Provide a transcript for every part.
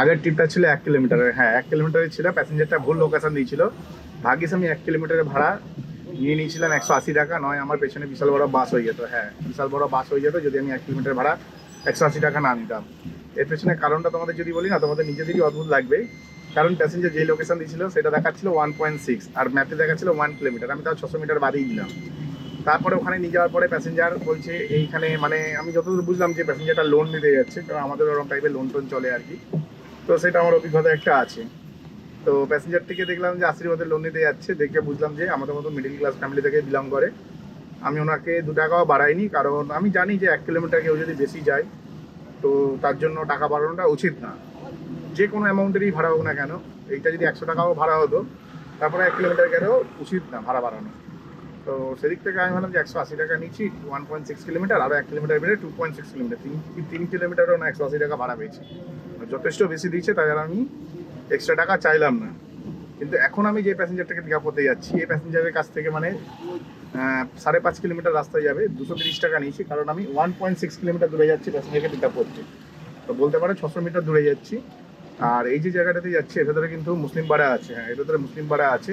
আগের ট্রিপটা ছিল এক কিলোমিটারের হ্যাঁ এক কিলোমিটারের ছিল প্যাসেঞ্জারটা ভুল লোকেশন দিয়েছিল। ভাগ্যিস আমি এক কিলোমিটারের ভাড়া নিয়ে নিয়েছিলাম একশো আশি টাকা, নয় আমার পেছনে বিশাল বড় বাস হয়ে যেত হ্যাঁ বিশাল বড় বাস হয়ে যেত, যদি আমি এক কিলোমিটার ভাড়া একশো আশি টাকা না নিতাম। এর পেছনে কারণটা তোমাদের যদি বলি না, তোমাদের নিজেদেরই অদ্ভুত লাগবে। কারণ প্যাসেঞ্জার যে লোকেশন দিয়েছিল, সেটা দেখাচ্ছিল ওয়ান পয়েন্ট সিক্স আর ম্যাপে দেখাচ্ছিল ওয়ান কিলোমিটার আমি তাও ছশো মিটার বাদেই দিলাম। তারপরে ওখানে নিয়ে যাওয়ার পরে প্যাসেঞ্জার বলছে, এইখানে মানে আমি যতদূর বুঝলাম যে প্যাসেঞ্জারটা লোন নিতে যাচ্ছে কারণ আমাদের ওরকম টাইপের লোন টোন চলে আর কি। তো সেটা আমার অভিজ্ঞতা একটা আছে। তো প্যাসেঞ্জার থেকে দেখলাম যে আশীর্বাদের লোন নিতে যাচ্ছে, দেখে বুঝলাম যে আমাদের মতো মিডিল ক্লাস ফ্যামিলি থেকে বিলং করে। আমি ওনাকে দু টাকাও বাড়াইনি, কারণ আমি জানি যে এক কিলোমিটার কেউ যদি বেশি যায়, তো তার জন্য টাকা বাড়ানোটা উচিত না। যে কোনো অ্যামাউন্টেরই ভাড়া হোক না কেন, এইটা যদি একশো টাকাও ভাড়া হতো, তারপরে এক কিলোমিটার গেলেও উচিত না ভাড়া বাড়ানো। তো সেদিক থেকে আমি ভাবলাম যে একশো আশি টাকা নিচ্ছি ওয়ান পয়েন্ট সিক্স কিলোমিটার আরও এক কিলোমিটার বেড়ে টু পয়েন্ট সিক্স কিলোমিটার তিন তিন কিলোমিটারও না একশো আশি টাকা ভাড়া পেয়েছি। যথেষ্ট বেশি দিচ্ছে, তাই আমি এক্সট্রা টাকা চাইলাম না। কিন্তু এখন আমি যে প্যাসেঞ্জারটাকে পিক আপ করতে যাচ্ছি, এই প্যাসেঞ্জারের কাছ থেকে মানে সাড়ে পাঁচ কিলোমিটার রাস্তায় যাবে, দুশো তিরিশ টাকা নিয়েছি, কারণ আমি ওয়ান পয়েন্ট সিক্স কিলোমিটার দূরে যাচ্ছি প্যাসেঞ্জারকে পিক আপ করতে। তো বলতে পারো ছশো মিটার দূরে যাচ্ছি। আর এই যে জায়গাটাতে যাচ্ছি, এর ভেতরে কিন্তু মুসলিম পাড়া আছে হ্যাঁ এর ভেতরে মুসলিম পাড়া আছে।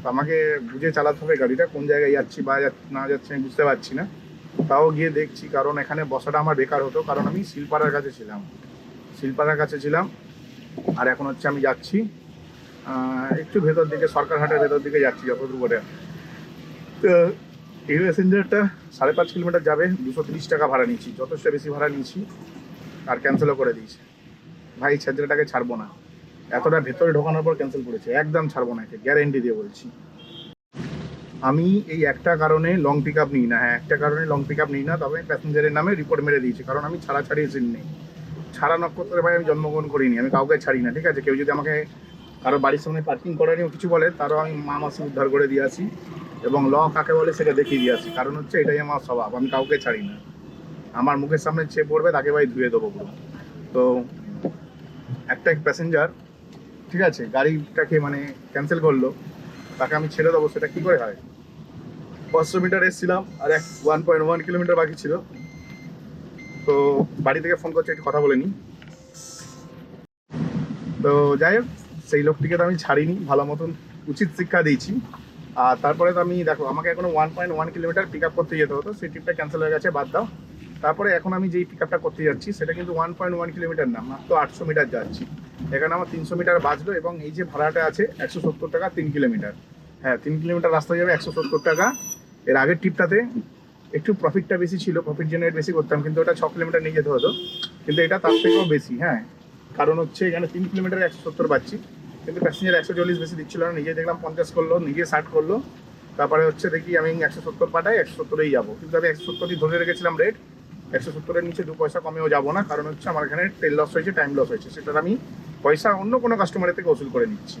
তো আমাকে বুঝে চালাতে হবে গাড়িটা, কোন জায়গায় যাচ্ছি, বা না যাচ্ছি, আমি বুঝতে পারছি না। তাও গিয়ে দেখছি, কারণ এখানে বসাটা আমার বেকার হতো, কারণ আমি শিলপাড়ার কাছে ছিলাম। শিলপাড়ার কাছে ছিলাম। আর এখন হচ্ছে আমি যাচ্ছি। একটু ভেতর দিকে, সরকারহাটের ভেতর দিকে যাচ্ছি যতদূর করে তো, এই প্যাসেঞ্জারটা সাড়ে পাঁচ কিলোমিটার যাবে, দুশো তিরিশ টাকা ভাড়া নিয়েছি। যথেষ্ট বেশি ভাড়া নিয়েছি, আর ক্যান্সেলও করে দিয়েছি। ভাই ছেলেটাকে ছাড়বো না। এতটা ভেতরে ঢোকানোর পর ক্যান্সেল করেছে। একদম ছাড়বো না একে গ্যারেন্টি দিয়ে বলছি। আমি এই একটা কারণে লং পিক আপ নিই না। হ্যাঁ একটা কারণে লং পিক আপ নিই না, তবে প্যাসেঞ্জারের নামে রিপোর্ট মেরে দিয়েছি, কারণ আমি ছাড়া ছাড়ি সিন নেই। ছাড়া নক্ষত্রে ভাই আমি জন্মগ্রহণ করিনি, আমি কাউকে ছাড়ি না, ঠিক আছে? কেউ যদি আমাকে কারও বাড়ির সামনে পার্কিং করা নিয়েও কিছু বলে, তারও আমি মা মাসি উদ্ধার করে দিয়ে আসি এবং ল কাকে বলে সেটা দেখিয়ে দিয়ে আসি। কারণ হচ্ছে এটাই আমার স্বভাব, আমি কাউকে ছাড়ি না। আমার মুখের সামনে যে পড়বে তাকে ভাই ধুয়ে দেবো পুরো। তো একটা প্যাসেঞ্জার ঠিক আছে, গাড়িটাকে মানে ক্যান্সেল করল, তাকে আমি ছেড়ে দেবো, সেটা কী করে হয়? পাঁচশো মিটার এসেছিলাম, আর এক ওয়ান পয়েন্ট ওয়ান কিলোমিটার বাকি ছিল। তো বাড়ি থেকে ফোন করছে, একটু কথা বলে নিই। তো যাই হোক, সেই লোকটিকে তো আমি ছাড়িনি, ভালো মতন উচিত শিক্ষা দিয়েছি। আর তারপরে তো আমি, দেখো, আমাকে এখনও one point one kilometre pick up করতে যেতে হতো, সেই ট্রিপটা ক্যান্সেল হয়ে গেছে, বাদ দাও। তারপরে এখন আমি যেই পিক আপটা করতে যাচ্ছি, সেটা কিন্তু ওয়ান পয়েন্ট ওয়ান কিলোমিটার না, মাত্র আটশো মিটার যাচ্ছি। এখানে আমার তিনশো মিটার বাঁচলো এবং এই যে ভাড়াটা আছে, একশো সত্তর টাকা তিন কিলোমিটার হ্যাঁ তিন কিলোমিটার রাস্তা যাবে একশো সত্তর টাকা। এর আগের ট্রিপটাতে একটু প্রফিটটা বেশি ছিল প্রফিট জেনারেট বেশি করতাম, কিন্তু ওটা ছ কিলোমিটার নিয়ে যেতে হতো। কিন্তু এটা তার থেকেও বেশি হ্যাঁ। কারণ হচ্ছে এখানে তিন কিলোমিটার একশো সত্তর পাচ্ছি। কিন্তু প্যাসেঞ্জার একশো চল্লিশ বেশি দিচ্ছিল না নিজে দেখলাম পঞ্চাশ করল নিজে ষাট করল। তারপরে হচ্ছে দেখি আমি একশো সত্তর পাঠাই, একশো সত্তরেই যাব। কিন্তু আমি একশো সত্তরই ধরে রেখেছিলাম রেট একশো সত্তরের নিচে দু পয়সা কমেও যাব না, কারণ হচ্ছে আমার এখানে তেল লস হয়েছে টাইম লস হয়েছে। সেটা আমি পয়সা অন্য কোনো কাস্টমারের থেকে ওসুল করে নিচ্ছি।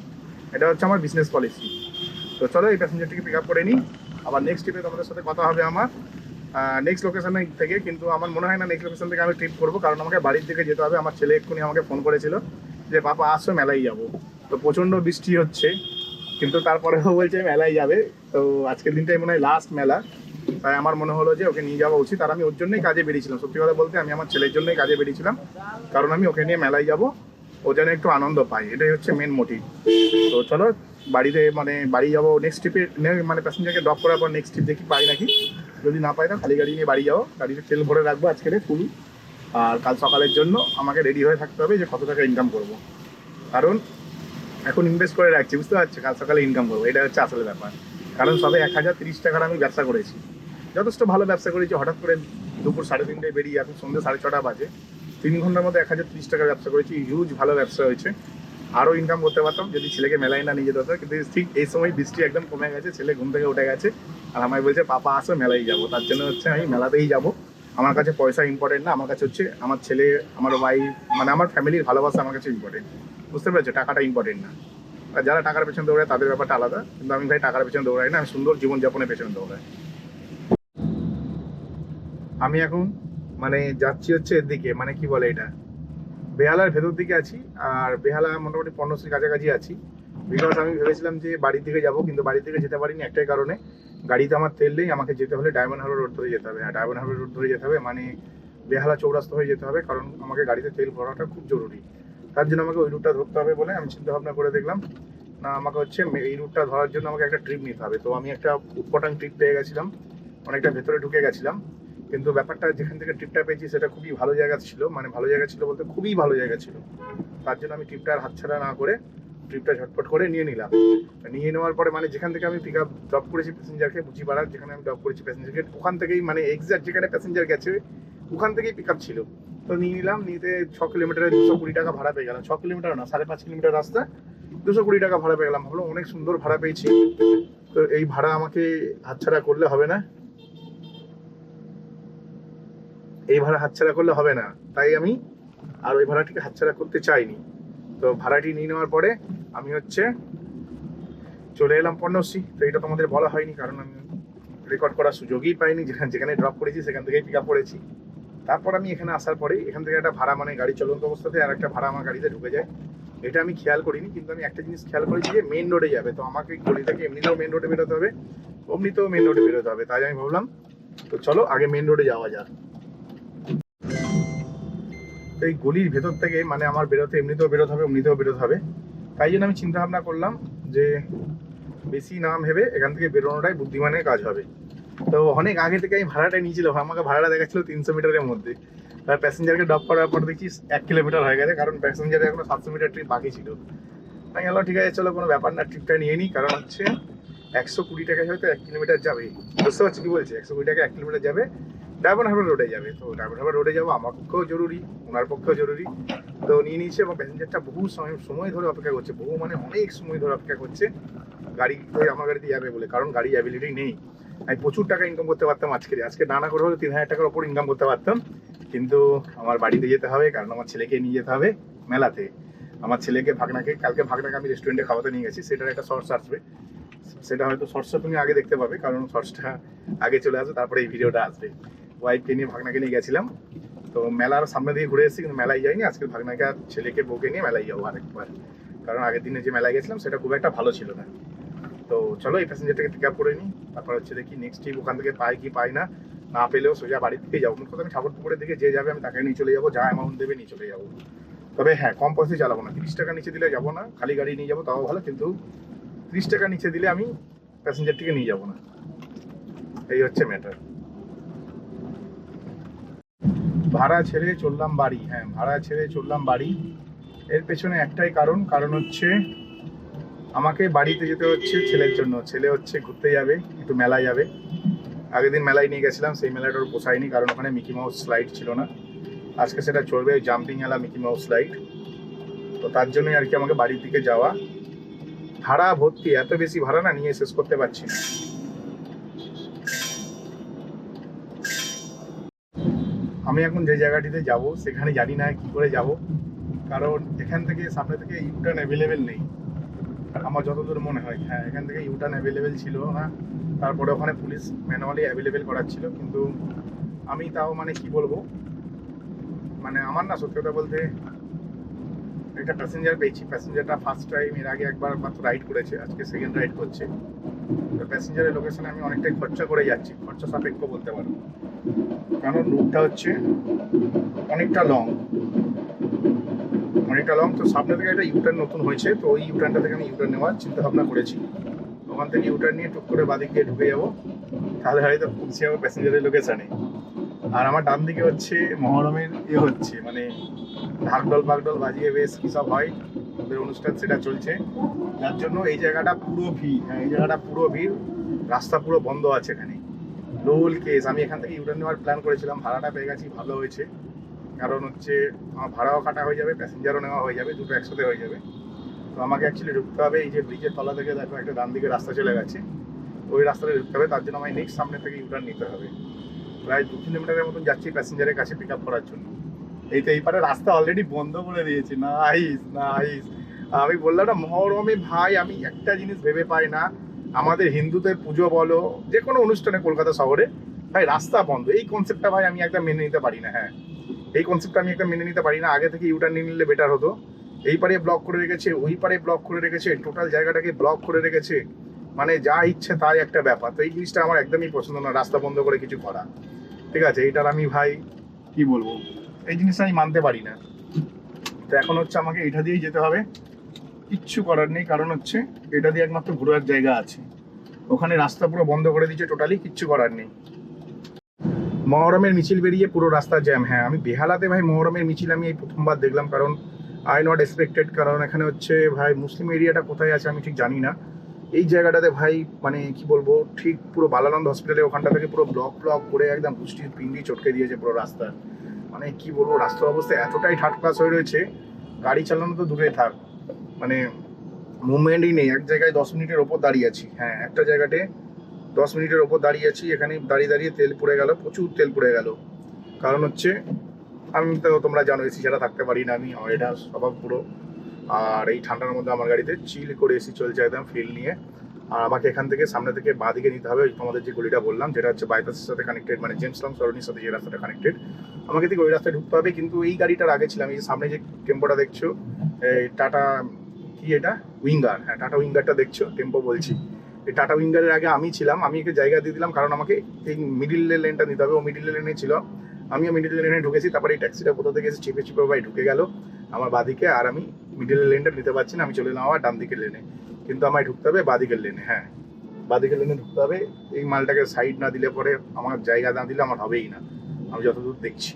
এটা হচ্ছে আমার বিজনেস পলিসি তো চলো এই প্যাসেঞ্জারটিকে পিক আপ করে নিই। আবার নেক্সট ট্রিপে তোমাদের সাথে কথা হবে আমার। নেক্সট লোকেশনে থেকে কিন্তু আমার মনে হয় না নেক্সট লোকেশন থেকে আমি ট্রিপ করব, কারণ আমাকে বাড়ির দিকে যেতে হবে। আমার ছেলে এক্ষুনি আমাকে ফোন করেছিল যে, পাপা, আসো, মেলায় যাব। তো প্রচণ্ড বৃষ্টি হচ্ছে, কিন্তু তারপরেও বলছে, মেলায় যাবে। তো আজকের দিনটাই মনে হয় লাস্ট মেলা। তাই আমার মনে হলো যে, ওকে নিয়ে যাওয়া উচিত। আর আমি ওর জন্যই কাজে বেরিয়েছিলাম। সত্যি কথা বলতে, আমি আমার ছেলের জন্যই কাজে বেরিয়েছিলাম। কারণ আমি ওকে নিয়ে মেলায় যাব, ও যেন একটু আনন্দ পায়। এটাই হচ্ছে মেন মোটিভ তো চলো, বাড়িতে মানে বাড়ি যাব নেক্সট ট্রিপে মানে প্যাসেঞ্জারকে ড্রপ করার পর নেক্সট ট্রিপ দেখি, পাই নাকি? যদি না পাই না, খালি গাড়ি নিয়ে বাড়ি যাব গাড়িতে তেল ভরে রাখব আজকে ফুল আর কাল সকালের জন্য আমাকে রেডি হয়ে থাকতে হবে যে কত টাকা ইনকাম করব। কারণ এখন ইনভেস্ট করে রাখছি, বুঝতে পারছি? কাল সকালে ইনকাম করব। এটা হচ্ছে আসলে ব্যাপার। কারণ সবে এক হাজার তিরিশ টাকার আমি ব্যবসা করেছি। যথেষ্ট ভালো ব্যবসা করেছি। হঠাৎ করে দুপুর সাড়ে তিনটায় বেরিয়ে এখন সন্ধ্যে সাড়ে ছটা বাজে। তিন ঘণ্টার মধ্যে এক হাজার তিরিশ টাকার ব্যবসা করেছি। হিউজ ভালো ব্যবসা হয়েছে। আরও ইনকাম করতে পারতাম। যদি ছেলেকে মেলায় না নিয়ে যেতে হতো, কিন্তু ঠিক এই সময় বৃষ্টি একদম কমে গেছে, ছেলে ঘুম থেকে উঠে গেছে। আর আমায় বলছে, পাপা, আসো মেলায় যাব। তার জন্য হচ্ছে আমি মেলাতেই যাব। আমার কাছে পয়সা ইম্পর্টেন্ট না, আমার কাছে হচ্ছে আমার ছেলে, আমার ওয়াইফ মানে আমার ফ্যামিলির ভালোবাসা আমার কাছে ইম্পর্টেন্ট বুঝতে পেরেছ? টাকাটা ইম্পর্টেন্ট না। আর যারা টাকার পেছনে দৌড়ায়, তাদের ব্যাপারটা আলাদা। কিন্তু আমি ভাই টাকার পেছনে দৌড়াই না, আমি সুন্দর জীবনযাপনের পেছনে দৌড়াই। আমি এখন মানে যাচ্ছি হচ্ছে এদিকে মানে কি বলে এটা? বেহালার ভেতর দিকে আছি, আর বেহালা মোটামুটি পর্ণশ্রীর কাছাকাছি আছি। বিকজ আমি ভেবেছিলাম যে বাড়ির দিকে যাব, কিন্তু বাড়ির দিকে যেতে পারিনি একটাই কারণে। গাড়িতে আমার তেল নেই, আমাকে যেতে হলে ডায়মন্ড হারবার রোড ধরে যেতে হবে। আর ডায়মন্ড হারবার রোড ধরে যেতে হবে মানে বেহালা চৌরাস্তা হয়ে যেতে হবে, কারণ আমাকে গাড়িতে তেল ভরাটা খুব জরুরি। তার জন্য আমাকে ওই রুটটা ধরতে হবে বলে আমি চিন্তা ভাবনা করে দেখলাম, না, আমাকে হচ্ছে এই রুটটা ধরার জন্য আমাকে একটা ট্রিপ নিতে হবে। তো আমি একটা উৎপটাং ট্রিপ পেয়ে গেছিলাম, অনেকটা ভেতরে ঢুকে গেছিলাম। কিন্তু ব্যাপারটা যেখান থেকে ট্রিপটা পেয়েছি সেটা খুবই ভালো জায়গা ছিল। মানে ভালো জায়গা ছিল বলতে খুবই ভালো জায়গা ছিল। তার জন্য আমি ট্রিপটা আর হাতছাড়া না করে ট্রিপটা ঝটপট করে নিয়ে নিলাম। নিয়ে নেওয়ার পরে মানে যেখান থেকে আমি পিক আপ ড্রপ করেছি প্যাসেঞ্জারকে বুঝিপাড়ার যেখানে আমি ড্রপ করেছি প্যাসেঞ্জারকে ওখান থেকেই মানে এক্সাক্ট যেখানে প্যাসেঞ্জার গেছে, ওখান থেকেই পিক আপ ছিল। তো নিয়ে নিলাম, নিতে ছ কিলোমিটারে দুশো কুড়ি টাকা ভাড়া পেয়ে গেলাম। ছ কিলোমিটার না, সাড়ে পাঁচ কিলোমিটার রাস্তা, দুশো কুড়ি টাকা ভাড়া পেয়ে গেলাম। ভাবলাম অনেক সুন্দর ভাড়া পেয়েছি। তো এই ভাড়া আমাকে হাতছাড়া করলে হবে না। এই ভাড়া হাতছাড়া করলে হবে না। তাই আমি আর ওই ভাড়াটিকে হাতছাড়া করতে চাইনি। তো ভাড়াটি নিয়ে নেওয়ার পরে আমি হচ্ছে চলে এলাম পর্ণশ্রী তো এটা তোমাদের বলা হয়নি, কারণ আমি রেকর্ড করার সুযোগই পাইনি। যেখানে যেখানে ড্রপ করেছি, সেখান থেকেই পিক আপ করেছি। তারপর আমি এখানে আসার পরেই এখান থেকে একটা ভাড়া মানে গাড়ি চলন্ত অবস্থাতে আর একটা ভাড়া আমার গাড়িতে ঢুকে যায়। এটা আমি খেয়াল করিনি, কিন্তু আমি একটা জিনিস খেয়াল করেছি যে মেন রোডে যাবে। তো আমাকে গলি থেকে এমনিতেও মেন রোডে বেরোতে হবে, অমনিতেও মেন রোডে বেরোতে হবে। তাই আমি ভাবলাম, তো চলো আগে মেন রোডে যাওয়া যাক। তো এই গলির ভেতর থেকে মানে আমার বেরোতে এমনিতেও বেরোতে হবে এমনিতেও বেরোতে হবে। তাই জন্য আমি চিন্তা ভাবনা করলাম যে বেশি নাম ভেবে এখান থেকে বেরোনোটাই বুদ্ধিমানের কাজ হবে। তো অনেক আগে থেকে আমি ভাড়াটা নিয়েছিলাম আমাকে ভাড়াটা দেখাচ্ছিল তিনশো মিটারের মধ্যে। আর প্যাসেঞ্জারকে ড্রপ করার পর দেখছি এক কিলোমিটার হয়ে গেছে, কারণ প্যাসেঞ্জারের এখনও সাতশো মিটার ট্রিপ বাকি ছিল। তাই গেল ঠিক আছে, চলো, কোনো ব্যাপার না ট্রিপটা নিয়ে নিই। কারণ হচ্ছে একশো কুড়ি টাকায় হয়তো এক কিলোমিটার যাবে। বুঝতে পারছি কি বলছে? একশো কুড়ি টাকা এক কিলোমিটার যাবে। ডায়মন্ড হারবার রোডে যাবে। তো ডায়মন্ড হারবার রোডে যাব, আমার পক্ষেও জরুরি, ওনার পক্ষেও জরুরি। তো নিয়ে নিয়েছে এবং প্যাসেঞ্জারটা বহু সময় সময় ধরে অপেক্ষা করছে, বহু মানে অনেক সময় ধরে অপেক্ষা করছে। গাড়ি আমার গাড়িতে যাবে বলে, কারণ গাড়ি অ্যাবিলিটি নেই। আমি প্রচুর টাকা ইনকাম করতে পারতাম আজকে আজকে ডানা করে হলে তিন হাজার টাকার ওপর ইনকাম করতে পারতাম। কিন্তু আমার বাড়িতে যেতে হবে, কারণ আমার ছেলেকে নিয়ে যেতে হবে মেলাতে। আমার ছেলেকে ভাগনাকে, কালকে ভাগনাকে আমি রেস্টুরেন্টে খাওয়াতে নিয়ে গেছি, সেটার একটা শর্টস আসবে। সেটা হয়তো শর্টসটা তুমি আগে দেখতে পাবে, কারণ শর্টসটা আগে চলে আসবে, তারপরে এই ভিডিওটা আসবে। ওয়াইফকে নিয়ে ভাগনাকে নিয়ে গেছিলাম। তো মেলার সামনে দিয়ে ঘুরে এসেছি, কিন্তু মেলায় যাইনি। আজকে ভাগনাকে আর ছেলেকে, বউকে নিয়ে মেলায় যাব আরেকবার। কারণ আগের দিনে যে মেলায় গেছিলাম, সেটা খুব একটা ভালো ছিল না। তো চলো এই প্যাসেঞ্জারটাকে পিক আপ করে নিই। তারপর হচ্ছে দেখি নেক্সট ট্রিপ ওখান থেকে পাই কি পাই না। না পেলেও সোজা বাড়ির থেকে যাব। মোট কথা আমি ঠাকুর পুকুরের দিকে যে যাবে, আমি তাকে নিয়ে চলে যাব। যা অ্যামাউন্ট দেবে, নিয়ে চলে যাব। তবে হ্যাঁ কম পয়সায় চালাবো না। তিরিশ টাকা নিচে দিলে যাব না। খালি গাড়ি নিয়ে যাব, তাও ভালো। কিন্তু তিরিশ টাকা নিচে দিলে আমি প্যাসেঞ্জারটিকে নিয়ে যাব না। এই হচ্ছে ম্যাটার ভাড়া ছেড়ে চললাম বাড়ি হ্যাঁ ভাড়া ছেড়ে চললাম বাড়ি। এর পেছনে একটাই কারণ কারণ হচ্ছে আমাকে বাড়িতে যেতে হচ্ছে ছেলের জন্য। ছেলে হচ্ছে ঘুরতে যাবে, একটু মেলায় যাবে। আগের দিন মেলায় নিয়ে গেছিলাম, সেই মেলাটা ওর পোষায়নি, কারণ ওখানে মিকি মাউস স্লাইড ছিল না। আজকে সেটা চলবে জাম্পিং এলা মিকি মাউস স্লাইড তো তার জন্যই আর কি আমাকে বাড়ির দিকে যাওয়া। ভাড়া ভর্তি, এত বেশি ভাড়া না, নিয়ে শেষ করতে পারছি না। আমি এখন যে জায়গাটিতে যাব, সেখানে জানি না কি করে যাব। কারণ এখান থেকে সামনে থেকে ইউটার্ন অ্যাভেলেবেল নেই। আমার যতদূর মনে হয় হ্যাঁ এখান থেকে ইউটার্ন অ্যাভেলেবেল ছিল না। তারপরে ওখানে পুলিশ ম্যানুয়ালি অ্যাভেলেবেল করাচ্ছিল, কিন্তু আমি তাও মানে কি বলব? মানে আমার না সত্যি কথা বলতে, একটা প্যাসেঞ্জার পেয়েছি। প্যাসেঞ্জারটা ফার্স্ট টাইম এর আগে একবার মাত্র রাইড করেছে, আজকে সেকেন্ড রাইড করছে। তো প্যাসেঞ্জারের লোকেশনে আমি অনেকটাই খরচা করে যাচ্ছি। খরচা সাপেক্ষ বলতে পারো। কারণ রুটটা হচ্ছে অনেকটা লং অনেকটা লং তো সামনে থেকে একটা ইউটার্ন নতুন হয়েছে, তো ওই ইউটার্নটা থেকে আমি ইউটার্ন নেওয়ার চিন্তা ভাবনা করেছি। ওখান থেকে ইউটার্ন নিয়ে টুক করে বাদিক দিয়ে ঢুকে যাব। তাহলে হয়তো পৌঁছে যাব প্যাসেঞ্জারের লোকেশানে আর আমার ডান দিকে হচ্ছে মহরমের ইয়ে হচ্ছে মানে ঢাকডল ফাকডল বাজিয়ে বেশ কী সব হয়, ওদের অনুষ্ঠান সেটা চলছে। যার জন্য এই জায়গাটা পুরো ভিড় হ্যাঁ এই জায়গাটা পুরো ভিড়, রাস্তা পুরো বন্ধ আছে এখানে। রোল কেস আমি এখান থেকে ইউটার্ন নেওয়ার প্ল্যান করেছিলাম। ভাড়াটা পেয়ে গেছি, ভালো হয়েছে। কারণ হচ্ছে, আমার ভাড়াও কাটা হয়ে যাবে প্যাসেঞ্জারও নেওয়া হয়ে যাবে, দুটো একসাথে হয়ে যাবে। তো আমাকে অ্যাকচুয়ালি ঢুকতে হবে এই যে ব্রিজের তলা থেকে, দেখো একটা ডান দিকে রাস্তা চলে গেছে। ওই রাস্তাটা ঢুকতে হবে, তার জন্য আমায় নেক্সট সামনে থেকে ইউটার্ন নিতে হবে। প্রায় দু কিলোমিটারের মতন যাচ্ছি প্যাসেঞ্জারের কাছে পিক আপ করার জন্য। এই তো এই পারে রাস্তা অলরেডি বন্ধ করে দিয়েছে। নাইস নাইস আমি বললাম না, মহরমে ভাই, আমি একটা জিনিস ভেবে পাই না। আমাদের হিন্দুদের পুজো বলো যে কোনো অনুষ্ঠানে কলকাতা শহরে ভাই রাস্তা বন্ধ। এই কনসেপ্টটা ভাই আমি একদম মেনে নিতে পারি না হ্যাঁ। এই কনসেপ্টটা আমি একদম মেনে নিতে পারি না। আগে থেকে ইউটার্ন নিয়ে নিলে বেটার হতো। এই পারে ব্লক করে রেখেছে ওই পারে ব্লক করে রেখেছে টোটাল জায়গাটাকে ব্লক করে রেখেছে। মানে যা ইচ্ছে তাই একটা ব্যাপার। তো এই জিনিসটা আমার একদমই পছন্দ না রাস্তা বন্ধ করে কিছু করা। ঠিক আছে এইটার আমি ভাই কি বলব? এই জিনিসটা আমি মানতে পারি না। তো এখন হচ্ছে আমাকে এটা দিয়েই যেতে হবে। কিচ্ছু করার নেই, কারণ হচ্ছে এটা দিয়ে একমাত্র ঘোরার জায়গা আছে। ওখানে রাস্তা পুরো বন্ধ করে দিচ্ছে টোটালি কিচ্ছু করার নেই। মহরমের মিছিল বেরিয়ে পুরো রাস্তা জ্যাম হ্যাঁ আমি বেহালাতে ভাই মহরমের মিছিল আমি এই প্রথমবার দেখলাম, কারণ আই নট এক্সপেক্টেড কারণ এখানে হচ্ছে ভাই মুসলিম এরিয়াটা কোথায় আছে আমি ঠিক জানি না। এই জায়গাটাতে ভাই মানে কি বলব, ঠিক পুরো বালানন্দ হসপিটালে ওখানটা থেকে পুরো ব্লক ব্লক করে একদম বৃষ্টির পিন্ডি চটকে দিয়েছে পুরো রাস্তা। মানে কি বলব, রাস্তার অবস্থা এতটাই থার্ড ক্লাস হয়ে রয়েছে, গাড়ি চালানো তো দূরে থাক। মানে মুভমেন্টই নেই। এক জায়গায় দশ মিনিটের ওপর দাঁড়িয়ে আছি। হ্যাঁ একটা জায়গাতে দশ মিনিটের ওপর দাঁড়িয়ে আছি। এখানে দাঁড়িয়ে দাঁড়িয়ে তেল পড়ে গেল, প্রচুর তেল পড়ে গেল। কারণ হচ্ছে, আমি তো তোমরা জানো, এসি ছাড়া থাকতে পারি না আমি। এটা স্বভাব পুরো। আর এই ঠান্ডার মধ্যে আমার গাড়িতে চিল করে এসি চলছে একদম ফিল নিয়ে। আর আমাকে এখান থেকে সামনে থেকে বাঁ দিকে নিতে হবে। তোমাদের যে গলিটা বললাম, যেটা হচ্ছে বাইপাসের সাথে কানেক্টেড মানে জেমস লং সরণির সাথে যে রাস্তাটা কানেক্টেড আমাকে ঠিক ওই রাস্তায় ঢুকতে হবে। কিন্তু এই গাড়িটার আগে ছিলাম। এই সামনে যে টেম্পোটা দেখছ, এই টাটা কি এটা? উইঙ্গার হ্যাঁ টাটা উইঙ্গারটা দেখছ? টেম্পো বলছি। এই টাটা উইঙ্গারের আগে আমি ছিলাম, আমি একে জায়গা দিয়ে দিলাম, কারণ আমাকে এই মিডিল লেনটা নিতে হবে। ও মিডিল লেনে ছিল। আমিও মিডিল লেনে ঢুকেছি, তারপরে এই ট্যাক্সিটা কোথা থেকে এসে চেপে চেপে ভাই ঢুকে গেল আমার বাদিকে। আর আমি মিডিল লেনটা নিতে পারছি না, আমি চলে এলাম আমার ডান দিকের লেনে কিন্তু আমায় ঢুকতে হবে বাদিকের লেনে হ্যাঁ। বাদিকের লেনে ঢুকতে হবে। এই মালটাকে সাইড না দিলে পরে আমার জায়গা না দিলে আমার হবেই না। আমি যতদূর দেখছি।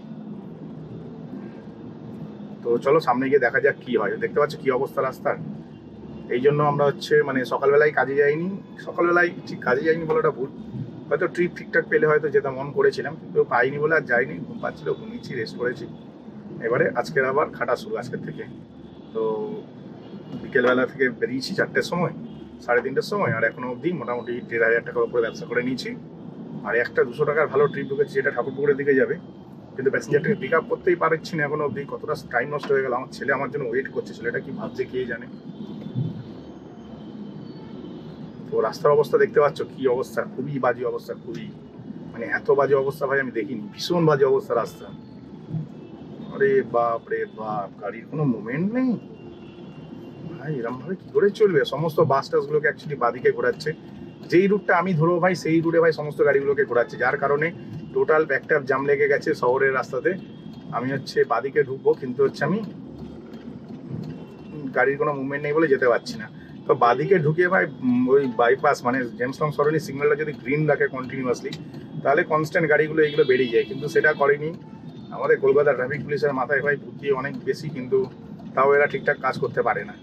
তো চলো সামনে গিয়ে দেখা যাক কি হয়। দেখতে পাচ্ছ কি অবস্থা রাস্তার? এই জন্য আমরা হচ্ছে মানে সকালবেলায় কাজে যাইনি। সকালবেলায় ঠিক কাজে যাইনি বলাটা ভুল। হয়তো ট্রিপ ঠিকঠাক পেলে হয়তো যেটা মন করেছিলাম, কিন্তু পাইনি বলে আর যাইনি। ঘুম পাচ্ছিল, ঘুমিয়েছি রেস্ট করেছি। এবারে আজকের আবার খাটা শুরু আজকের থেকে। তো বিকেলবেলা থেকে বেরিয়েছি চারটের সময়, সাড়ে তিনটের সময়, আর এখনও অবধি মোটামুটি দেড় হাজার টাকার উপরে ব্যবসা করে নিয়েছি। আর একটা দুশো টাকার ভালো ট্রিপ ঢুকেছি, যেটা ঠাকুরপুকুরের দিকে যাবে। কিন্তু প্যাসেঞ্জারটাকে পিক আপ করতেই পারছি না এখনও অবধি, কতটা টাইম নষ্ট হয়ে গেল। আমার ছেলে আমার জন্য ওয়েট করছে, ছেলেটা কি ভাবছে কে জানে তো রাস্তার অবস্থা দেখতে পাচ্ছ, কি অবস্থা, খুবই বাজে অবস্থা, খুবই মানে এত বাজে অবস্থা ভাই আমি দেখিনি, ভীষণ বাজে অবস্থা রাস্তা। আরে বাপ রে বাপ, গাড়ির কোনো মুভমেন্ট নেই। ভাই এরম ভাবে কি করে চলবে? সমস্ত বাস টাসগুলোকে অ্যাকচুয়ালি বাদিকে ঘোরাচ্ছে। যেই রুটটা আমি ধরো ভাই, সেই রুটে ভাই সমস্ত গাড়িগুলোকে ঘোরাচ্ছে। যার কারণে টোটাল ব্যাকট্যাপ জাম লেগে গেছে শহরের রাস্তাতে। আমি হচ্ছে বাদিকে ঢুকবো, কিন্তু হচ্ছে আমি গাড়ির কোনো মুভমেন্ট নেই বলে যেতে পারছি না। তো বাদিকে ঢুকে ভাই ওই বাইপাস মানে জেমসলং সরণি সিগন্যালটা যদি গ্রিন রাখে কন্টিনিউয়াসলি তাহলে কনস্ট্যান্ট গাড়িগুলো এইগুলো বেরিয়ে যায়। কিন্তু সেটা করেনি। আমাদের কলকাতা ট্রাফিক পুলিশের মাথায় ভাই বুদ্ধি অনেক বেশি, কিন্তু তাও এরা ঠিকঠাক কাজ করতে পারে না।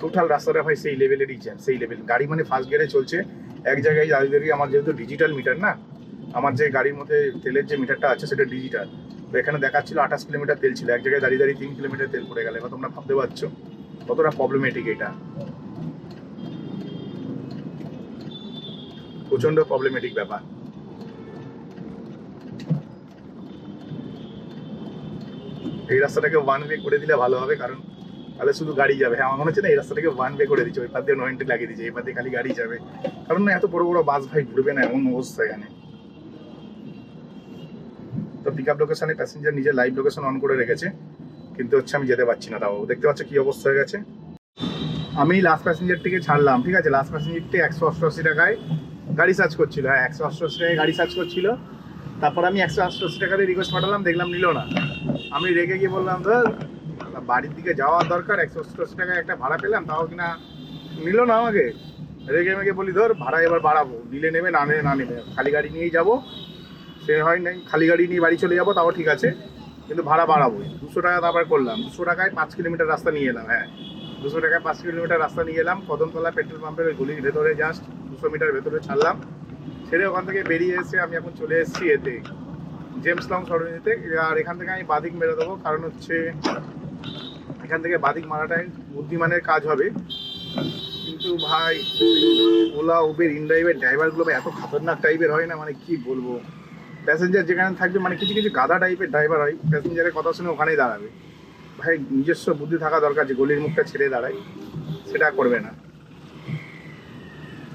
টোটাল রাস্তাটা ভাই সেই লেভেলেরই জ্যাম সেই লেভেল গাড়ি মানে ফার্স্ট গিয়ারে চলছে। এক জায়গায় দাঁড়িয়ে আমার যেহেতু ডিজিটাল মিটার না, আমার যে গাড়ির মধ্যে তেলের যে মিটারটা আছে সেটা ডিজিটাল তো এখানে দেখাচ্ছিল আঠাশ কিলোমিটার তেল ছিল। এক জায়গায় দাঁড়িয়ে দাঁড়িয়ে তিন কিলোমিটার তেল পড়ে গেলে। এবার তোমরা ভাবতে পারছ, কতটা প্রবলেমেটিক এটা। প্রচণ্ড প্রবলেমেটিক ব্যাপার। এই রাস্তাটাকে ওয়ান ওয়ে করে দিলে ভালো হবে, কারণ তাহলে শুধু গাড়ি যাবে। হ্যাঁ আমার মনে হচ্ছে না এই রাস্তাটাকে ওয়ান ওয়ে করে দিচ্ছে, ওই পার দিয়ে নয়েন্টি লাগিয়ে দিচ্ছে, এই পার দিয়ে খালি গাড়ি যাবে। কারণ না, এত বড় বড় বাস ভাই ঘুরবে না, এমন অবস্থা এখানে। তো পিক আপ লোকেশনে প্যাসেঞ্জার নিজের লাইভ লোকেশন অন করে রেখেছে, কিন্তু হচ্ছে আমি যেতে পারছি না তাও। দেখতে পাচ্ছ কি অবস্থা হয়ে গেছে? আমি লাস্ট প্যাসেঞ্জারটিকে ছাড়লাম, ঠিক আছে? লাস্ট প্যাসেঞ্জারটি একশো অষ্টআশি টাকায় গাড়ি সার্চ করছিল হ্যাঁ একশো অষ্টআশি টাকায় গাড়ি সার্চ করছিল। তারপর আমি একশো অষ্টআশি টাকাতে রিকোয়েস্ট পাঠালাম, দেখলাম নিল না। আমি রেগে গিয়ে বললাম, ধর বাড়ির দিকে যাওয়ার দরকার, একশো অষ্টআশি টাকায় একটা ভাড়া পেলাম, তাও কিনা নিল না আমাকে। রেগে মেগে বলি, ধর, ভাড়া এবার বাড়াবো, নিলে নেবে, না নেবে না নেবে, খালি গাড়ি নিয়েই যাব। সে হয় নাই, খালি গাড়ি নিয়ে বাড়ি চলে যাব, তাও ঠিক আছে, কিন্তু ভাড়া বাড়াবোই দুশো টাকা তারপর করলাম, দুশো টাকায় পাঁচ কিলোমিটার রাস্তা নিয়ে এলাম হ্যাঁ। দুশো টাকায় পাঁচ কিলোমিটার রাস্তা নিয়ে এলাম, কদমতলা পেট্রোল পাম্পের ওই গলির ভেতরে জাস্ট দুশো মিটার ভেতরে ছাড়লাম। ছেড়ে ওখান থেকে বেরিয়ে এসে আমি এখন চলে এসেছি এতে। James long সরণিতে। আর এখান থেকে আমি বাদিক মেরে দেবো। কারণ হচ্ছে এখান থেকে বাদিক মারাটাই বুদ্ধিমানের কাজ হবে। কিন্তু ভাই, ওলা, উবের, ইনড্রাইভের ড্রাইভারগুলো এত খতরনাক টাইপের হয় না? মানে কি বলব? প্যাসেঞ্জার যেখানে থাকবে মানে কিছু কিছু গাদা টাইপের ড্রাইভার হয়। প্যাসেঞ্জারের কথা শুনে ওখানেই দাঁড়াবে। ভাই, নিজস্ব বুদ্ধি থাকা দরকার যে গলির মুখটা ছেড়ে দাঁড়ায়। সেটা করবে না।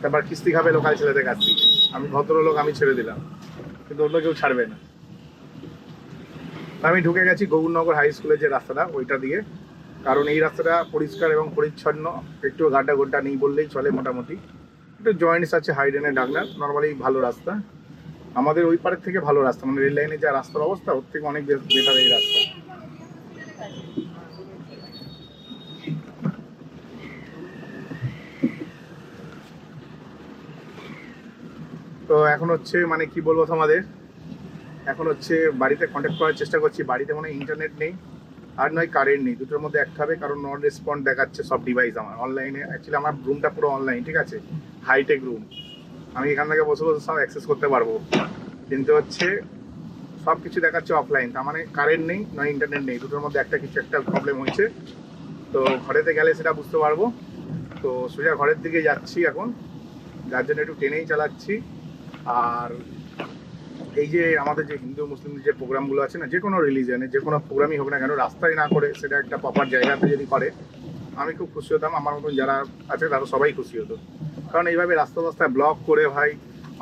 তারপর কিস্তি খাবে লোকাল ছেলেদের কাছ থেকে। আমি ভদ্রলোক, আমি ছেড়ে দিলাম। কিন্তু অন্য কেউ ছাড়বে না। আমি ঢুকে গেছি গৌরনগর হাই স্কুলের যে রাস্তাটা, ওইটা দিয়ে। কারণ এই রাস্তাটা পরিষ্কার এবং পরিচ্ছন্ন, একটু গাড্ডা গোড্ডা নেই বললেই চলে মোটামুটি। একটু জয়েন্টস আছে হাইডেনের ডাকনার নর্মালি ভালো রাস্তা। আমাদের ওই পারের থেকে ভালো রাস্তা মানে রেল লাইনের যা রাস্তার অবস্থা, ওর থেকে অনেক বেটার এই রাস্তা। তো এখন হচ্ছে মানে কি বলব তোমাদের? এখন হচ্ছে বাড়িতে কন্ট্যাক্ট করার চেষ্টা করছি। বাড়িতে কোনো ইন্টারনেট নেই, আর নয় কারেন্ট নেই। দুটোর মধ্যে একটা হবে, কারণ নন রেসপন্ড দেখাচ্ছে সব ডিভাইস আমার। অনলাইনে অ্যাকচুয়ালি আমার রুমটা পুরো অনলাইন ঠিক আছে? হাইটেক রুম আমি এখান থেকে বসে বসে সব অ্যাক্সেস করতে পারব। কিন্তু হচ্ছে, সব কিছু দেখাচ্ছে অফলাইন তার মানে কারেন্ট নেই, নয় ইন্টারনেট নেই। দুটোর মধ্যে একটা কিছু একটা প্রবলেম হয়েছে। তো ঘরেতে গেলে সেটা বুঝতে পারব। তো সোজা ঘরের দিকে যাচ্ছি এখন। যার জন্য একটু ট্রেনেই চালাচ্ছি। আর এই যে আমাদের যে হিন্দু, মুসলিম যে প্রোগ্রামগুলো আছে না, যে কোনো রিলিজনে যে কোনো প্রোগ্রামই হোক না কেন, রাস্তায় না করে সেটা একটা প্রপার জায়গাতে যদি করে, আমি খুব খুশি হতাম। আমার মতন যারা আছে, তারা সবাই খুশি হতো। কারণ এইভাবে রাস্তা রাস্তায় ব্লক করে ভাই,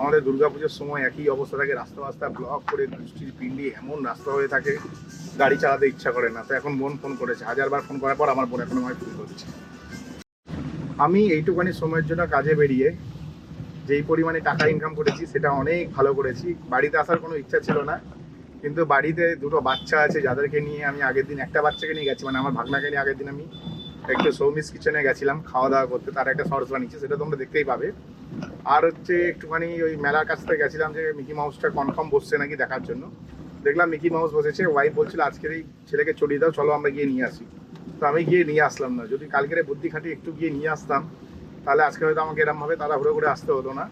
আমাদের দুর্গাপুজোর সময় একই অবস্থা থাকে। রাস্তা রাস্তায় ব্লক করে বৃষ্টির পিন্ডি এমন রাস্তা হয়ে থাকে, গাড়ি চালাতে ইচ্ছা করে না। তো এখন বোন ফোন করেছে। হাজারবার ফোন করার পর আমার বোন এখন আমায় ফোন করছে। আমি এইটুখানি সময়ের জন্য কাজে বেরিয়ে যেই পরিমাণে টাকা ইনকাম করেছি, সেটা অনেক ভালো করেছি। বাড়িতে আসার কোনো ইচ্ছা ছিল না। কিন্তু বাড়িতে দুটো বাচ্চা আছে, যাদেরকে নিয়ে আমি আগের দিন একটা বাচ্চাকে নিয়ে গেছি মানে আমার ভাগনাকে নিয়ে আগের দিন আমি একটু সৌমিস কিচেনে গেছিলাম খাওয়া দাওয়া করতে। তার একটা শর্টস বানিয়েছে, সেটা তোমরা দেখতেই পাবে। আর হচ্ছে একটুখানি ওই মেলার কাছ থেকে গেছিলাম যে মিকি মাউসটা কনফার্ম বসছে নাকি দেখার জন্য। দেখলাম মিকি মাউস বসেছে ওয়াইফ বলছিল, আজকের এই ছেলেকে চড়িয়ে দাও, চলো আমরা গিয়ে নিয়ে আসি। তো আমি গিয়ে নিয়ে আসলাম না। যদি কালকের বুদ্ধি খাটিয়ে একটু গিয়ে নিয়ে আসতাম তাহলে আজকে হয়তো আমাকে এরমভাবে তারা ঘুরে ঘুরে আসতে হতো না।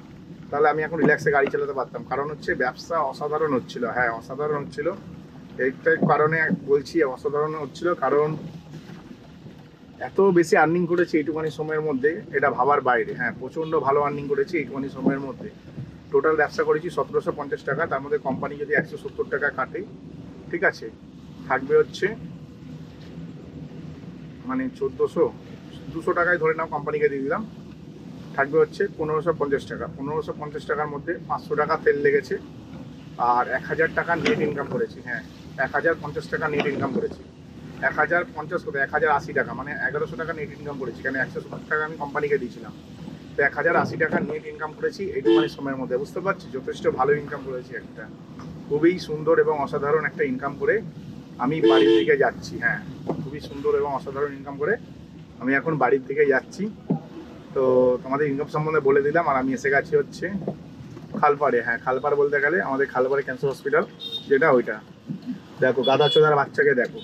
তাহলে আমি এখন রিল্যাক্সে গাড়ি চালাতে পারতাম। কারণ হচ্ছে ব্যবসা অসাধারণ হচ্ছিল। হ্যাঁ অসাধারণ হচ্ছিল। এইটার কারণে বলছি অসাধারণ হচ্ছিল কারণ এত বেশি আর্নিং করেছি এইটুখানি সময়ের মধ্যে, এটা ভাবার বাইরে। হ্যাঁ প্রচণ্ড ভালো আর্নিং করেছি এইটুখানি সময়ের মধ্যে। টোটাল ব্যবসা করেছি সতেরোশো পঞ্চাশ টাকা, তার মধ্যে কোম্পানি যদি একশো সত্তর টাকা কাটে, ঠিক আছে? থাকবে হচ্ছে মানে চোদ্দোশো, দুশো টাকায় ধরে নাও কোম্পানিকে দিয়ে দিলাম। থাকবে হচ্ছে পনেরোশো পঞ্চাশ টাকা। পনেরোশো পঞ্চাশ টাকার মধ্যে পাঁচশো টাকা তেল লেগেছে আর এক হাজার টাকা নেট ইনকাম করেছি হ্যাঁ। এক হাজার পঞ্চাশ টাকা নেট ইনকাম করেছি। এক হাজার পঞ্চাশ এক হাজার আশি টাকা মানে এগারোশো টাকা নেট ইনকাম করেছি। কেন? একশো সত্তর টাকা আমি কোম্পানিকে দিয়েছিলাম। তো এক হাজার আশি টাকা নেট ইনকাম করেছি এইটুখানি সময়ের মধ্যে, বুঝতে পারছি যথেষ্ট ভালো ইনকাম করেছি একটা। খুবই সুন্দর এবং অসাধারণ একটা ইনকাম করে আমি বাড়ির দিকে যাচ্ছি হ্যাঁ। খুবই সুন্দর এবং অসাধারণ ইনকাম করে আমি এখন বাড়ির দিকে যাচ্ছি। তো তোমাদের ইনকাম সম্বন্ধে বলে দিলাম, আর আমি এসে গেছি হচ্ছে খালপাড়ে। হ্যাঁ খালপাড় বলতে গেলে আমাদের খালপাড়ে ক্যান্সার হসপিটাল যেটা ওইটা। দেখো, গাদা চোদার বাচ্চাকে দেখো।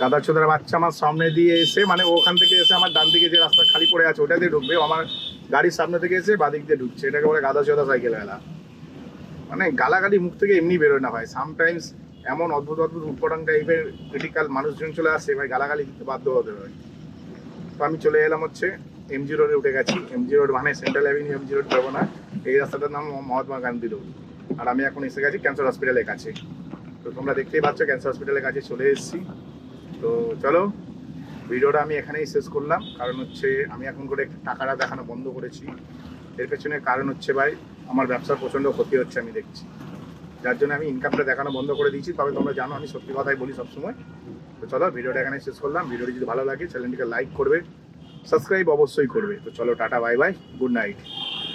গাদা চোদার বাচ্চা আমার সামনে দিয়ে এসে মানে ওখান থেকে এসে আমার ডান দিকে যে রাস্তা খালি পড়ে আছে, ওটা দিয়ে ঢুকবে। আমার গাড়ির সামনে থেকে এসে বাদিক দিয়ে ঢুকছে। এটাকে বলে গাদা চোদা সাইকেল গেলা মানে গালাগালি মুখ থেকে এমনি বেরোয় না ভাই। সামটাইমস এমন অদ্ভুত অদ্ভুত উৎপটাং টাইপের ক্রিটিক্যাল মানুষজন চলে আসে, ভাই। গালাগালি দিতে বাধ্য হতে হয়। তো আমি চলে এলাম হচ্ছে এমজি রোডে উঠে গেছি। এমজি রোড মানে সেন্ট্রাল অ্যাভিনিউ এমজি রোড যাব না। এই রাস্তাটার নাম মহাত্মা গান্ধী রোড। আর আমি এখন এসে গেছি ক্যান্সার হসপিটালের কাছে। তো তোমরা দেখতেই পাচ্ছ ক্যান্সার হসপিটালের কাছে চলে এসেছি। তো চলো, ভিডিওটা আমি এখানেই শেষ করলাম। কারণ হচ্ছে আমি এখন করে টাকাটা দেখানো বন্ধ করেছি। এর পেছনে কারণ হচ্ছে ভাই, আমার ব্যবসার প্রচণ্ড ক্ষতি হচ্ছে আমি দেখছি। যার জন্য আমি ইনকামটা দেখানো বন্ধ করে দিয়েছি। তবে তোমরা জানো, আমি সত্যি কথাই বলি সবসময়। তো চলো, ভিডিওটা এখানে শেষ করলাম। ভিডিওটি যদি ভালো লাগে, চ্যানেলটিকে লাইক করবে। সাবস্ক্রাইব অবশ্যই করবে। তো চলো tata bye bye good night.